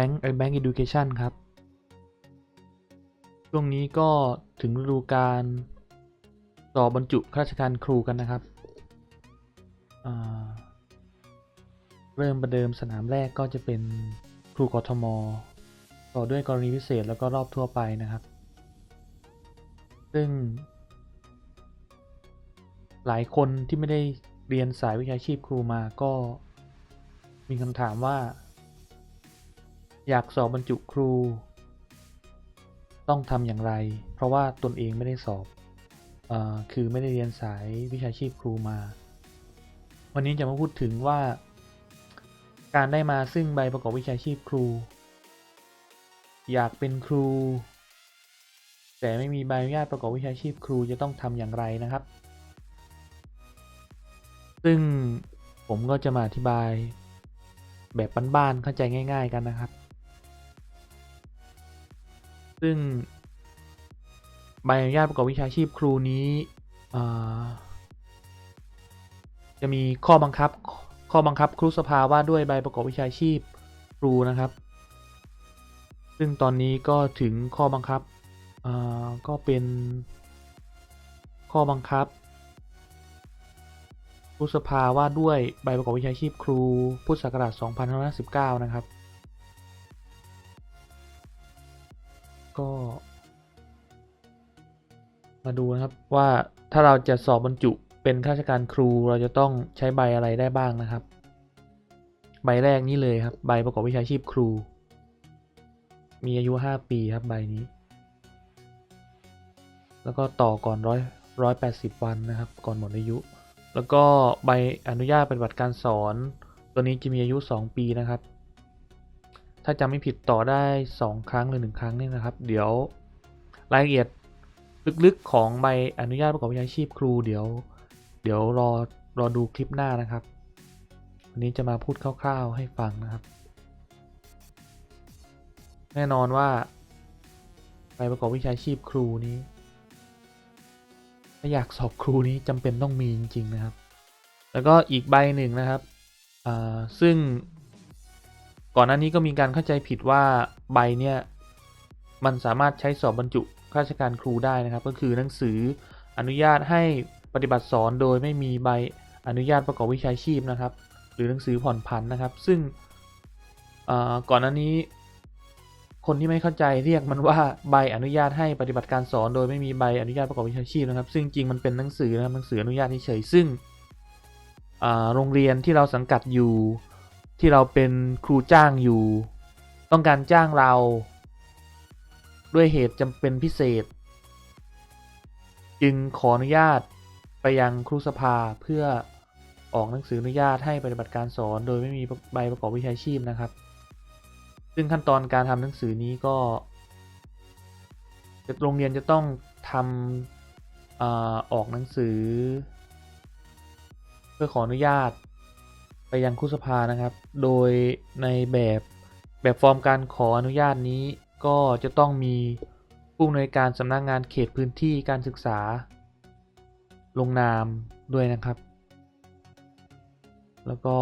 แบงค์ไอแบงค์ Education ครับ ช่วงนี้ก็ถึงฤดูการสอบบรรจุข้าราชการครูกันนะครับ เริ่มประเดิมสนามแรกก็จะเป็นครูกทม ต่อด้วยกรณีพิเศษแล้วก็รอบทั่วไปนะครับ ซึ่ง หลายคนที่ไม่ได้เรียนสายวิชาชีพครูมาก็มีคำถามว่า อยากสอบบรรจุครู ต้องทำอย่างไร เพราะว่าตนเองไม่ได้สอบอคือไม่ได้เรียนสายวิชาชีพครูมา วันนี้จะมาพูดถึงว่า การได้มาซึ่งใบประกอบวิชาชีพครู อยากเป็นครู แต่ไม่มีใบอนุญาตประกอบวิชาชีพครูจะต้องทำอย่างไรนะครับ ซึ่งผมก็จะมาอธิบายแบบบ้านๆเข้าใจง่าย ๆ กันนะครับ ซึ่งใบอนุญาตประกอบวิชาชีพครูนี้จะมีข้อบังคับ ข้อบังคับครูสภาว่าด้วยใบประกอบวิชาชีพครูนะครับ ซึ่งตอนนี้ก็ถึงข้อบังคับก็เป็นข้อบังคับครูสภาว่าด้วยใบประกอบวิชาชีพครูพุทธศักราช2519 นะครับ ก็ มาดูนะครับว่าถ้าเราจะสอบบรรจุเป็นข้าราชการครูเราจะต้องใช้ใบอะไรได้บ้างนะครับ ใบแรกนี้เลยครับ ใบประกอบวิชาชีพครู มีอายุ 5 ปีครับใบนี้ แล้วก็ต่อก่อนร้อยร้อยแปดสิบวันนะครับ ก่อนหมดอายุ แล้วก็ใบอนุญาตปฏิบัติการสอน ตัวนี้จะมีอายุ 2 ปีนะครับ ถ้าจำไม่ผิดต่อได้ 2 ครั้งหรือ1ครั้งนี่นะครับ เดี๋ยวรายละเอียดลึกๆของใบอนุญาตประกอบวิชาชีพครู เดี๋ยว เดี๋ยวรอรอดูคลิปหน้านะครับ วันนี้จะมาพูดคร่าวๆให้ฟังนะครับ แน่นอนว่าใบประกอบวิชาชีพครูนี้ถ้าอยากสอบครูนี้จำเป็นต้องมีจริงๆนะครับ แล้วก็อีกใบหนึ่งนะครับซึ่ง ก่อนหน้านี้ก็มีการเข้าใจผิดว่าใบเนี่ยมันสามารถใช้สอบบรรจุข้าราชการครูได้นะครับ ก็คือหนังสืออนุญาตให้ปฏิบัติสอนโดยไม่มีใบอนุญาตประกอบวิชาชีพนะครับ หรือหนังสือผ่อนผันนะครับ ซึ่งก่อนหน้านี้ คนที่ไม่เข้าใจเรียกมันว่าใบอนุญาตให้ปฏิบัติการสอน โดยไม่มีใบอนุญาตประกอบวิชาชีพนะครับ ซึ่งจริงมันเป็นหนังสือนะครับหนังสืออนุญาตเฉยซึ่งโรงเรียนที่เราสังกัดอยู่ ที่เราเป็นครูจ้างอยู่ ต้องการจ้างเรา ด้วยเหตุจำเป็นพิเศษ จึงขออนุญาตไปยังครูสภาเพื่อออกหนังสืออนุญาตให้ปฏิบัติการสอน โดยไม่มีใบประกอบวิชาชีพนะครับ ซึ่งขั้นตอนการทำหนังสือนี้ก็โรงเรียนจะต้องทำอออกหนังสือ เพื่อขออนุญาต ไปยังครูสภานะครับ โดยในแบบแบบฟอร์มการขออนุญาตนี้ก็จะต้องมีผู้อำนวยการสำนักงงานเขตพื้นที่การศึกษา ลงนามด้วยนะครับ แล้วก็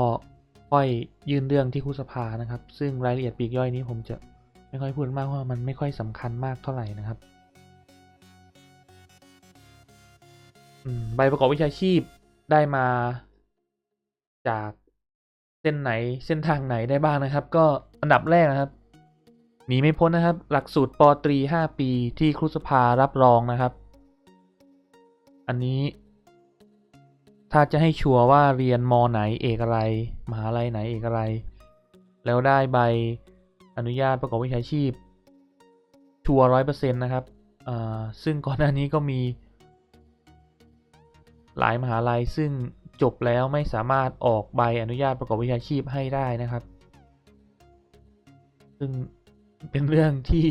ค่อยยื่นเรื่องที่ครูสภานะครับ ซึ่งรายละเอียดปีกย่อยนี้ผมจะไม่ค่อยพูดมากเพราะมันไม่ค่อยสำคัญมากเท่าไหร่นะครับใบประกอบวิชาชีพได้มาจาก เส้นไหนเส้นทางไหนได้บ้างนะครับ ก็อันดับแรกนะครับหนีไม่พ้นนะครับ หลักสูตรปตรี 5 ปีที่ครูสภารับรองนะครับ อันนี้ถ้าจะให้ชัวร์ว่าเรียนมไหนเอกอะไร มหาลัยไหนเอกอะไร แล้วได้ใบอนุญาตประกอบวิชาชีพ ชัวร้อยเปอร์เซ็นต์นะครับอ่าซึ่งก่อนหน้านี้ก็มี หลายมหาลัยซึ่ง จบแล้วไม่สามารถออกใบอนุญาตประกอบวิชาชีพให้ได้นะครับ ซึ่งเป็นเรื่องที่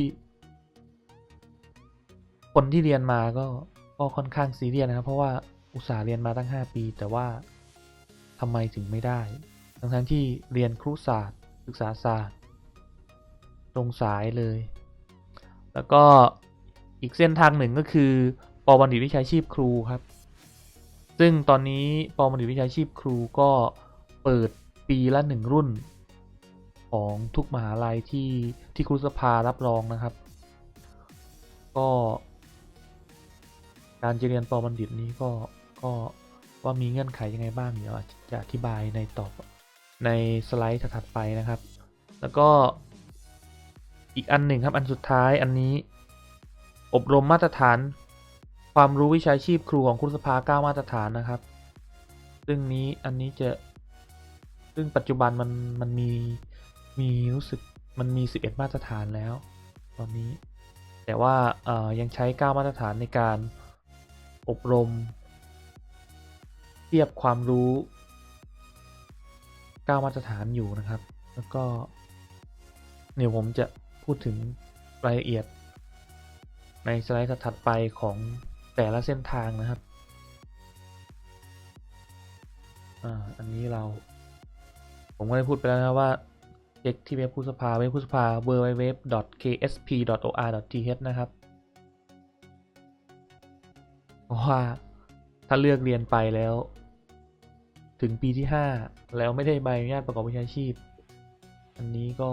คนที่เรียนมาก็ก็ค่อนข้างซีเรียสนะครับ เพราะว่าอุตสาห์เรียนมาตั้ง 5 ปี แต่ว่าทำไมถึงไม่ได้ ทั้งทั้งที่เรียนครุศาสตร์ ศึกษาศาสตร์ ตรงสายเลย แล้วก็อีกเส้นทางหนึ่งก็คือปบัณฑิตวิชาชีพครูครับ ซึ่งตอนนี้ปบัณฑิตวิชาชีพครูก็เปิดปีละหนึ่งรุ่น ของทุกมหาลัยที่ที่ครูสภารับรองนะครับ ก็การจะเรียนปอบัณฑิตนี้ก็ก็ว่ามีเงื่อนไขยังไงบ้างเดี๋ยวจะอธิบายในตอบในสไลด์ถัดไปนะครับ แล้วก็อีกอันหนึ่งครับอันสุดท้ายอันนี้ อบรมมาตรฐาน ความรู้วิชาชีพครูของครูสภา9มาตรฐานนะครับ ซึ่งนี้อันนี้จะ ซึ่งปัจจุบันมันมันมีมีรู้สึกมันมี 11 มาตรฐานแล้ว ตอนนี้ แต่ว่าเอ่อยังใช้ 9 มาตรฐานในการอบรม เทียบความรู้ 9 มาตรฐานอยู่นะครับ แล้วก็เดี๋ยวผมจะพูดถึงรายละเอียดในสไลด์ถัดไปของ แต่ละเส้นทางนะครับ อ่า อันนี้เรา ผมก็ได้พูดไปแล้วนะว่าเช็คที่เว็บผู้สภาเว็บผู้สภา www.ksp.or.th นะครับเพราะว่าถ้าเลือกเรียนไปแล้ว ถึงปีที่ 5 แล้วไม่ได้ใบอนุญาตประกอบวิชาชีพ อันนี้ก็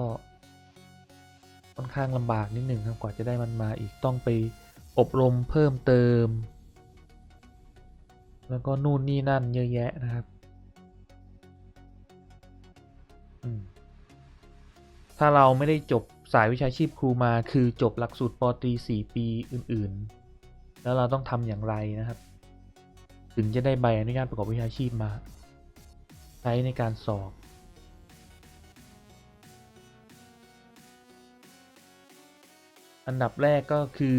ค่อนข้างลำบากนิดหนึ่งครับกว่าจะได้มันมาอีกต้องไป อบรมเพิ่มเติม แล้วก็นู่นนี่นั่นเยอะแยะนะครับถ้าเราไม่ได้จบสายวิชาชีพครูมา คือจบหลักสูตรปตรี4 ปีอื่นๆ แล้วเราต้องทำอย่างไรนะครับ ถึงจะได้ใบอนุญาตประกอบวิชาชีพมา ใช้ในการสอบอันดับแรกก็คือ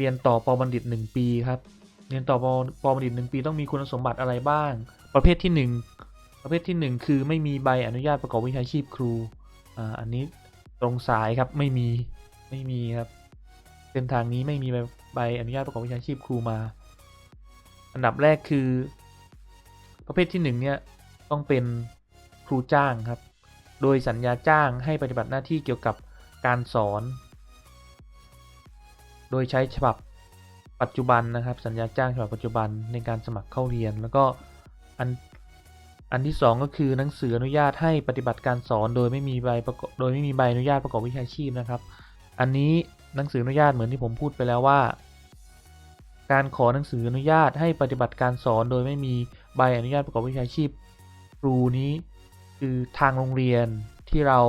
เรียนต่อปอบัณฑิต 1 ปีครับ เรียนต่อปอปอบัณฑิต 1 ปีต้องมีคุณสมบัติอะไรบ้าง ประเภทที่ 1 ประเภทที่ 1 คือไม่มีใบอนุญาตประกอบวิชาชีพครูอ่าอันนี้ตรงสายครับไม่มีไม่มีครับเส้นทางนี้ไม่มีใบใบอนุญาตประกอบวิชาชีพครูมา อันดับแรกคือ ประเภทที่1เนี่ยต้องเป็นครูจ้างครับ โดยสัญญาจ้างให้ปฏิบัติหน้าที่เกี่ยวกับการสอน โดยใช้ฉบับปัจจุบันนะครับ สัญญาจ้างฉบับปัจจุบันในการสมัครเข้าเรียน แล้วก็อันอันที่สองก็คือหนังสืออนุญาตให้ปฏิบัติการสอน โดยไม่มีใบประกอบโดยไม่มีใบอนุญาตประกอบวิชาชีพนะครับ อันนี้หนังสืออนุญาตเหมือนที่ผมพูดไปแล้วว่า การขอหนังสืออนุญาตให้ปฏิบัติการสอน โดยไม่มีใบอนุญาตประกอบวิชาชีพครูนี้คือทางโรงเรียนที่เรา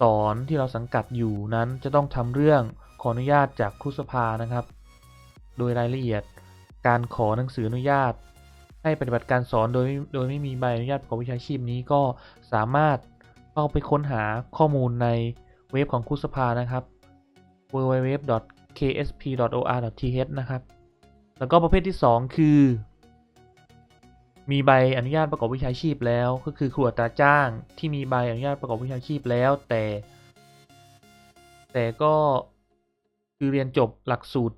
สอนที่เราสังกัดอยู่นั้นจะต้องทำเรื่อง ออนุญาตจากครูสภานะครับ โดยรายละเอียดการขอหนังสืออนุญาต ให้ปฏิบัติการสอนโดยโดยไม่มีใบอนุญาตประกอบวิชาชีพนี้ก็สามารถเข้าไปค้นหาข้อมูลในเว็บของครูสภานะครับ www.ksp.or.th นะครับ แล้วก็ประเภทที่ 2 คือ มีใบอนุญาตประกอบวิชาชีพแล้ว ก็คือครูอัตราจ้างที่มีใบอนุญาตประกอบวิชาชีพแล้วแต่ แต่ก็ คือเรียนจบหลักสูตร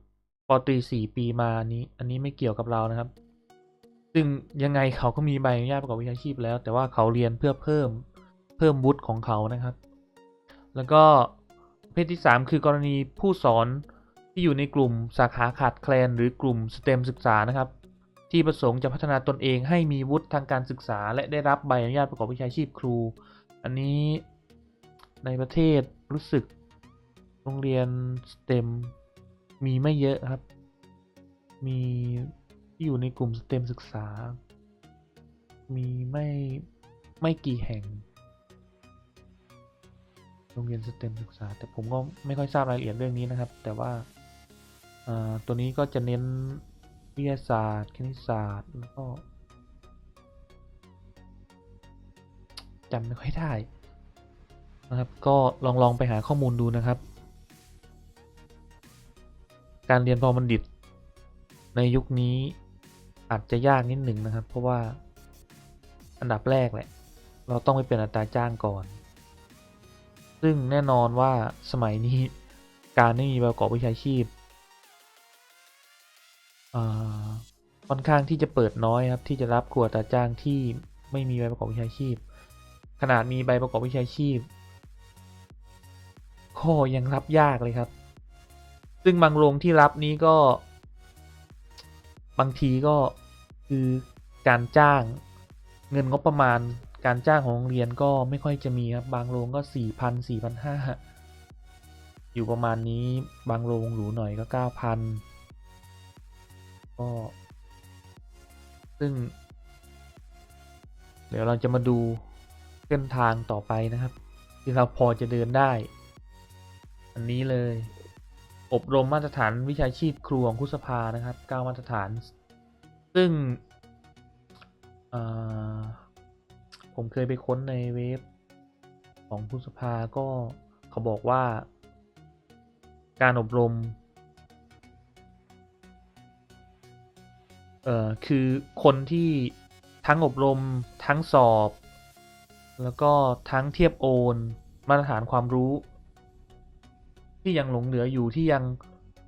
ปตรีสี่ปีมานี้ อันนี้ไม่เกี่ยวกับเรานะครับ ซึ่งยังไงเขาก็มีใบอนุญาตประกอบวิชาชีพแล้ว แต่ว่าเขาเรียนเพื่อเพิ่มเพิ่มวุฒิของเขานะครับ แล้วก็เภทที่ 3 คือกรณีผู้สอนที่อยู่ในกลุ่มสาขาขาดแคลน หรือกลุ่มสเต็มศึกษานะครับ ที่ประสงค์จะพัฒนาตนเองให้มีวุฒิทางการศึกษา และได้รับใบอนุญาตประกอบวิชาชีพครู อันนี้ในประเทศรู้สึก โรงเรียนสเต็มมีไม่เยอะครับ มีที่อยู่ในกลุ่มสเต็มศึกษา มีไม่ไม่กี่แห่ง โรงเรียนสเต็มศึกษา แต่ผมก็ไม่ค่อยทราบรายละเอียดเรื่องนี้นะครับ แต่ว่าอ่าตัวนี้ก็จะเน้นวิทยาศาสตร์ คณิตศาสตร์แล้วก็จำไม่ค่อยได้นะครับ ก็ลองลองไปหาข้อมูลดูนะครับ การเรียนพอบัณฑิต ในยุคนี้อาจจะยากนิดหนึ่งนะครับ เพราะว่าอันดับแรกแหละ เราต้องไปเป็นอัตราจ้างก่อน ซึ่งแน่นอนว่าสมัยนี้การไม่มีใบประกอบวิชาชีพค่อนข้างที่จะเปิดน้อยครับ ที่จะรับครูอัตาจ้างที่ไม่มีใบประกอบวิชาชีพ ขนาดมีใบประกอบวิชาชีพก็ยังรับยากเลยครับ ซึ่งบางโรงที่รับนี้ก็ บางทีก็คือการจ้างเงินงบประมาณ การจ้างของโรงเรียนก็ไม่ค่อยจะมีครับบางโรงก็สี่พันสี่พันห้าอยู่ประมาณนี้บางโรงหรูหน่อยก็เก้าพันก็ซึ่ง เดี๋ยวเราจะมาดูเส้นทางต่อไปนะครับ ที่เราพอจะเดินได้ อันนี้เลย อบรมมาตรฐานวิชาชีพครูของคุสภานะครับเก้ามาตรฐาน ซึ่งผมเคยไปค้นในเว็บของคุสภาก็เขาบอกว่า การอบรมเอ่อคือคนที่ทั้งอบรมทั้งสอบ แล้วก็ทั้งเทียบโอน มาตรฐานความรู้ ที่ยังหลงเหลืออยู่ที่ยัง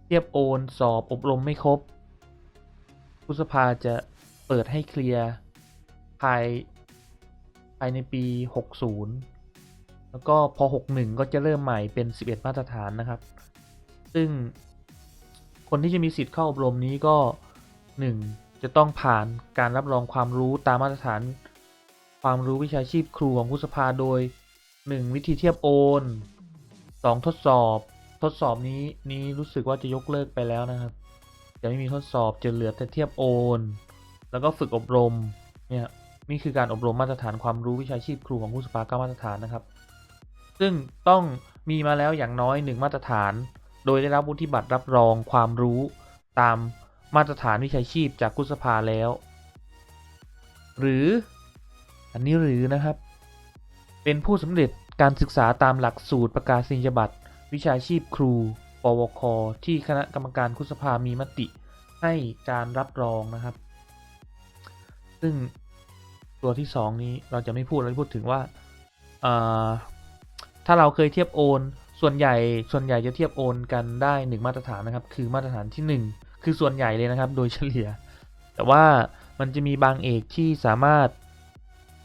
เทียบโอนสอบอบรมไม่ครบพุทธภาจะเปิดให้เคลียร์ภายภายในปี 60 แล้วก็พอ 61 ก็จะเริ่มใหม่เป็น 11 มาตรฐานนะครับ ซึ่งคนที่จะมีสิทธิ์เข้าอบรมนี้ก็ 1. จะต้องผ่านการรับรองความรู้ตามมาตรฐาน ความรู้วิชาชีพครูของพุทธภาโดย 1. วิธีเทียบโอน 2. ทดสอบ ทดสอบนี้นี้รู้สึกว่าจะยกเลิกไปแล้วนะครับ จะไม่มีทดสอบจะเหลือแต่เทียบโอน แล้วก็ฝึกอบรมเนี่ยนี่คือการอบรมมาตรฐานความรู้วิชาชีพครูของผู้สภาเก้ามาตรฐานนะครับ ซึ่งต้องมีมาแล้วอย่างน้อยหนึ่งมาตรฐาน โดยได้รับวุฒิบัตรรับรองความรู้ตามมาตรฐานวิชาชีพจากกุสภาแล้ว หรืออันนี้หรือนะครับ เป็นผู้สำเร็จการศึกษาตามหลักสูตรประกาศนียบัตร วิชาชีพครู ปวค ที่คณะกรรมการคุสภามีมติให้การรับรองนะครับ ซึ่งตัวที่ 2 นี้เราจะไม่พูดเราพูดถึงว่าอ่า ถ้าเราเคยเทียบโอน ส่วนใหญ่ส่วนใหญ่จะเทียบโอนกันได้ 1 มาตรฐานนะครับ คือมาตรฐานที่ 1 คือส่วนใหญ่เลยนะครับ โดยเฉลี่ย แต่ว่ามันจะมีบางเอกที่สามารถ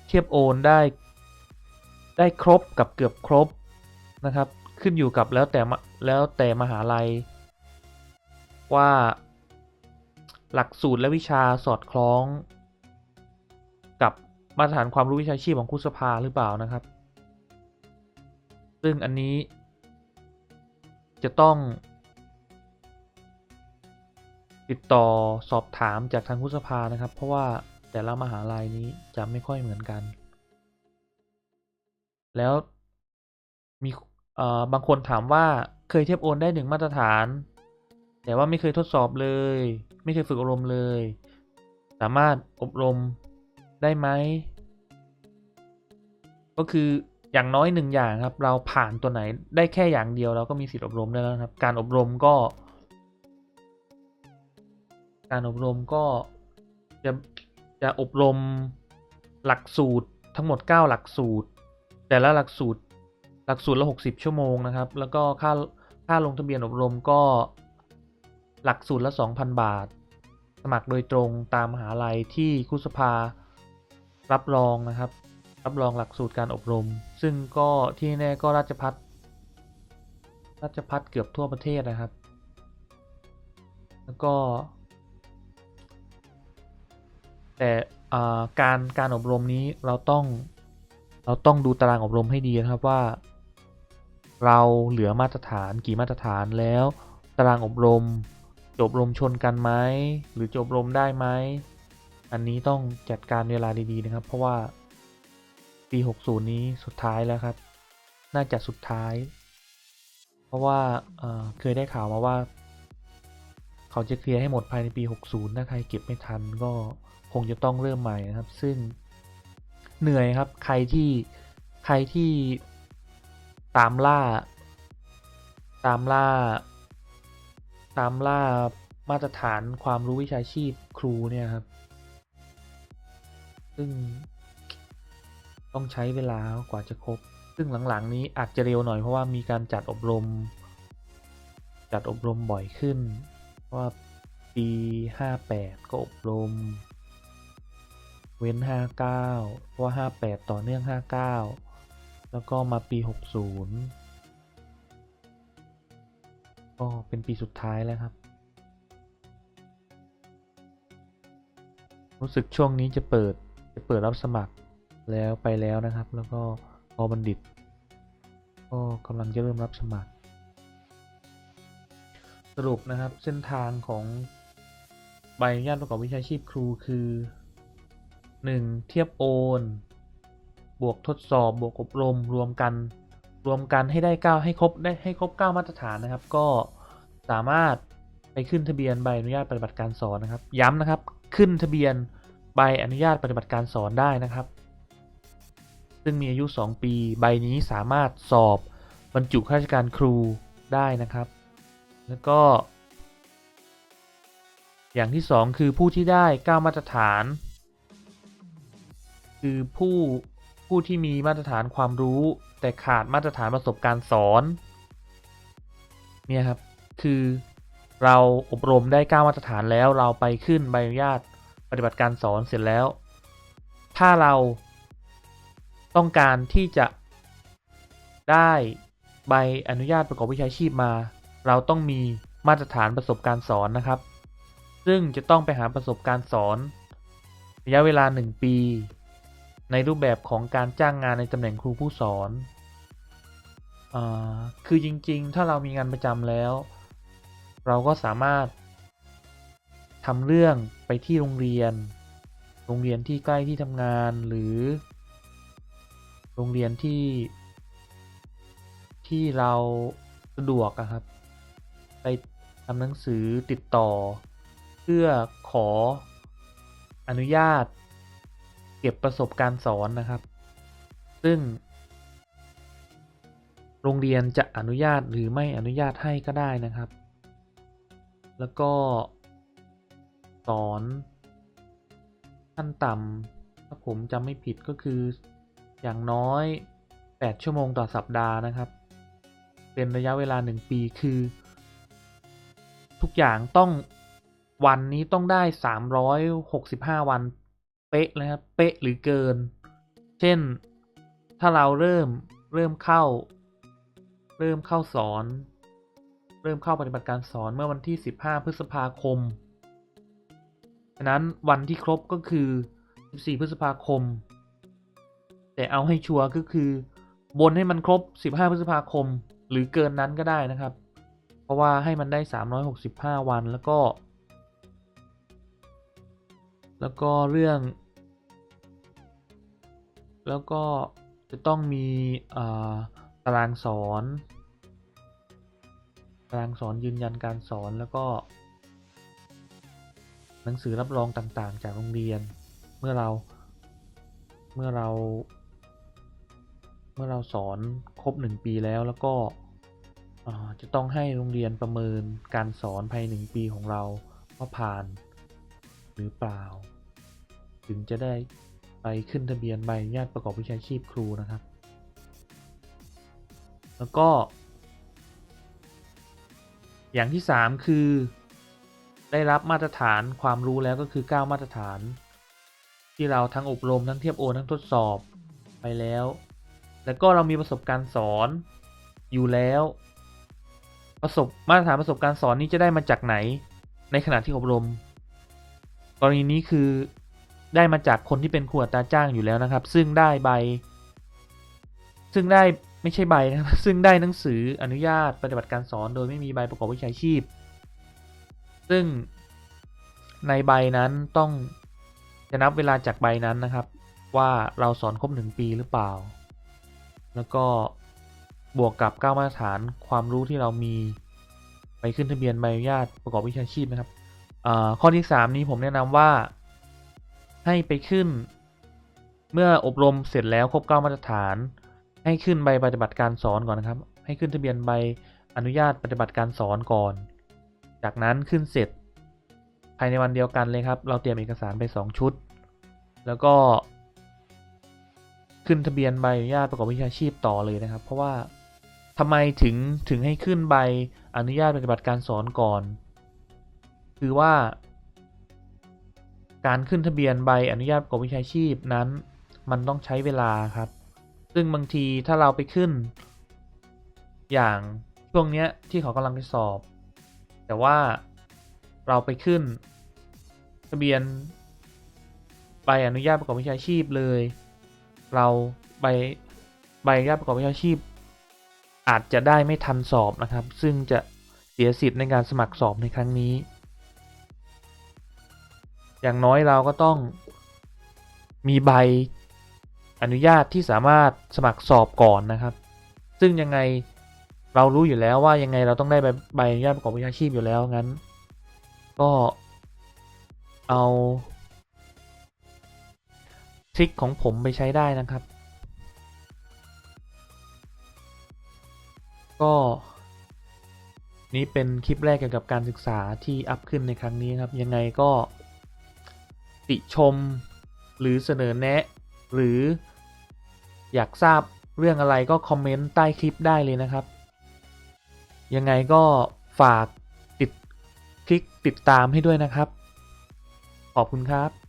เทียบโอนได้ ได้ครบกับเกือบครบนะครับ ขึ้นอยู่กับแล้วแต่แล้วแต่มหาลัย ว่า หลักสูตรและวิชาสอดคล้อง กับมาตรฐานความรู้วิชาชีพของครูสภาหรือเปล่านะครับ ซึ่งอันนี้ จะต้อง ติดต่อสอบถามจากทางครูสภานะครับ เพราะว่าแต่ละมหาลัยนี้จะไม่ค่อยเหมือนกัน แล้วมี เอ่อบางคนถามว่าเคยเทียบโอนได้หนึ่งมาตรฐาน แต่ว่าไม่เคยทดสอบเลย ไม่เคยฝึกอบรมเลย สามารถอบรมได้ไหมก็คืออย่างน้อยหนึ่งอย่างครับ เราผ่านตัวไหนได้แค่อย่างเดียวเราก็มีสิทธิอบรมได้แล้วครับ การอบรมก็ การอบรมก็จะจะอบรมหลักสูตรทั้งหมด 9 หลักสูตร แต่ละหลักสูตร หลักสูตรละ 60 ชั่วโมงนะครับ แล้วก็ค่าค่าลงทะเบียนอบรมก็หลักสูตรละ 2,000 บาท สมัครโดยตรงตามมหาลัยที่คุสภารับรองนะครับ รับรองหลักสูตรการอบรม ซึ่งก็ที่แน่ก็ราชพัฒราชพัฒเกือบทั่วประเทศนะครับ แล้วก็ แต่การการอบรมนี้เราต้องเราต้องดูตารางอบรมให้ดีนะครับว่า เราเหลือมาตรฐานกี่มาตรฐานแล้ว ตารางอบรม จบรมชนกันไหมหรือจบรมได้ไหมอันนี้ต้องจัดการเวลาดีๆนะครับ เพราะว่าปี 60 นี้สุดท้ายแล้วครับ น่าจะสุดท้าย เพราะว่าเเคยได้ข่าวมาว่า เขาจะเคลียร์ให้หมดภายในปี 60 ถ้าใครเก็บไม่ทันก็คงจะต้องเริ่มใหม่นะครับ ซึ่งเหนื่อยครับ ใครที่ใครที่ ตามล่า ตามล่า ตามล่ามาตรฐานความรู้วิชาชีพครูเนี่ยครับ ซึ่งต้องใช้เวลากว่าจะครบ ซึ่งหลังๆ นี้อาจจะเร็วหน่อยเพราะว่ามีการจัดอบรม จัดอบรมบ่อยขึ้นเพราะว่าปี 58 ก็อบรม เว้น 59 เพราะว่า 58 ต่อเนื่อง 59 แล้วก็มาปี 60 ก็เป็นปีสุดท้ายแล้วครับ รู้สึกช่วงนี้จะเปิดจะเปิดรับสมัครแล้วไปแล้วนะครับ แล้วก็พอบัณฑิต ก็กำลังจะเริ่มรับสมัคร สรุปนะครับเส้นทางของใบอนุญาตประกอบวิชาชีพครูคือ 1. เทียบโอน บวกทดสอบบวกอบรมรวมกัน รวมกันให้ได้ 9 ให้ครบได้ให้ครบ 9 มาตรฐานนะครับ ก็สามารถไปขึ้นทะเบียนใบอนุญาตปฏิบัติการสอนนะครับ ย้ำนะครับขึ้นทะเบียนใบอนุญาตปฏิบัติการสอนได้นะครับ ซึ่งมีอายุ 2 ปี ใบนี้สามารถสอบบรรจุข้าราชการครูได้นะครับ แล้วก็ อย่างที่ 2 คือผู้ที่ได้ 9 มาตรฐาน คือผู้ ผู้ที่มีมาตรฐานความรู้ แต่ขาดมาตรฐานประสบการณ์สอนเนี่ยครับคือเราอบรมได้ 9 มาตรฐานแล้วเราไปขึ้นใบอนุญาตปฏิบัติการสอนเสร็จแล้ว ถ้าเราต้องการที่จะได้ใบอนุญาตประกอบวิชาชีพมา เราต้องมีมาตรฐานประสบการณ์สอนนะครับ ซึ่งจะต้องไปหาประสบการณ์สอน ระยะเวลา 1 ปี ในรูปแบบของการจ้างงานในตำแหน่งครูผู้สอนอคือจริงๆ ถ้าเรามีงานประจำแล้ว เราก็สามารถทำเรื่องไปที่โรงเรียน โรงเรียนที่ใกล้ที่ทำงานหรือ โรงเรียนที่ ที่เราสะดวกครับ ไปทำหนังสือติดต่อ เพื่อขออนุญาต เก็บประสบการณ์สอนนะครับ ซึ่ง โรงเรียนจะอนุญาตหรือไม่อนุญาตให้ก็ได้นะครับ แล้วก็สอนขั้นต่ำถ้าผมจำไม่ผิดก็คืออย่างน้อย 8 ชั่วโมงต่อสัปดาห์นะครับ เป็นระยะเวลา 1 ปีคือ ทุกอย่างต้องวันนี้ต้องได้ 365 วัน เป๊ะเลยครับเป๊ะหรือเกิน เช่นถ้าเราเริ่มเริ่มเข้า เริ่มเข้าสอน เริ่มเข้าปฏิบัติการสอนเมื่อวันที่ 15 พฤษภาคมฉะนั้นวันที่ครบก็คือ 14 พฤษภาคม แต่เอาให้ชัวร์ก็คือ บนให้มันครบ 15 พฤษภาคม หรือเกินนั้นก็ได้นะครับ เพราะว่าให้มันได้ 365 วันแล้วก็ แล้วก็เรื่อง แล้วก็จะต้องมีตารางสอน ตารางสอนยืนยันการสอนแล้วก็ หนังสือรับรองต่างๆ จากโรงเรียน เมื่อเรา เมื่อเรา เมื่อเราสอนครบ 1 ปีแล้วแล้วก็จะต้องให้โรงเรียนประเมินการสอนภายใน1ปีของเราว่าผ่านหรือเปล่า ถึงจะได้ ไปขึ้นทะเบียนใบอนุญาตประกอบวิชาชีพครูนะครับ แล้วก็ อย่างที่ 3 คือ ได้รับมาตรฐานความรู้แล้วก็คือ 9 มาตรฐาน ที่เราทั้งอบรมทั้งเทียบโอทั้งทดสอบไปแล้ว แล้วก็เรามีประสบการณ์สอนอยู่แล้ว ประสบมาตรฐานประสบการณ์สอนนี้จะได้มาจากไหน ในขณะที่อบรม กรณีนี้คือ ได้มาจากคนที่เป็นครูอัตาจ้างอยู่แล้วนะครับ ซึ่งได้ใบ ซึ่งได้ไม่ใช่ใบนะครับซึ่งได้หนังสืออนุญาตปฏิบัติการสอน โดยไม่มีใบประกอบวิชาชีพ ซึ่งในใบนั้นต้องจะนับเวลาจากใบนั้นนะครับ ว่าเราสอนครบหนึ่งปีหรือเปล่า แล้วก็บวกกับ9มาตรฐานความรู้ที่เรามีไปขึ้นทะเบียนใบอนุญาตประกอบวิชาชีพนะครับข้อที่ 3 นี้ผมแนะนำว่า ให้ไปขึ้น เมื่ออบรมเสร็จแล้วครบ9มาตรฐาน ให้ขึ้นใบปฏิบัติการสอนก่อนนะครับ ให้ขึ้นทะเบียนใบอนุญาตปฏิบัติการสอนก่อน จากนั้นขึ้นเสร็จ ภายในวันเดียวกันเลยครับ เราเตรียมเอกสารไป 2 ชุด แล้วก็ ขึ้นทะเบียนใบอนุญาตประกอบวิชาชีพต่อเลยนะครับ เพราะว่าทำไมถึงถึงให้ขึ้นใบอนุญาตปฏิบัติการสอนก่อน คือว่า การขึ้นทะเบียนใบอนุญาตประกอบวิชาชีพนั้น มันต้องใช้เวลาครับ ซึ่งบางทีถ้าเราไปขึ้น อย่างช่วงเนี้ยที่เขากำลังไปสอบ แต่ว่าเราไปขึ้น ทะเบียนใบอนุญาตประกอบวิชาชีพเลย เราใบใบอนุญาตประกอบวิชาชีพ อาจจะได้ไม่ทันสอบนะครับ ซึ่งจะเสียสิทธิ์ในการสมัครสอบในครั้งนี้ อย่างน้อยเราก็ต้องมีใบอนุญาตที่สามารถสมัครสอบก่อนนะครับ ซึ่งยังไงเรารู้อยู่แล้วว่ายังไงเราต้องได้ใบใบอนุญาตประกอบวิชาชีพอยู่แล้วงั้น ก็เอาทริคของผมไปใช้ได้นะครับ ก็ นี้เป็นคลิปแรกเกี่ยวกับการศึกษาที่อัพขึ้นในครั้งนี้ครับ ยังไงก็ ติชม หรือเสนอแนะ หรืออยากทราบเรื่องอะไรก็คอมเมนต์ใต้คลิปได้เลยนะครับ ยังไงก็ฝากติดคลิกติดตามให้ด้วยนะครับ ขอบคุณครับ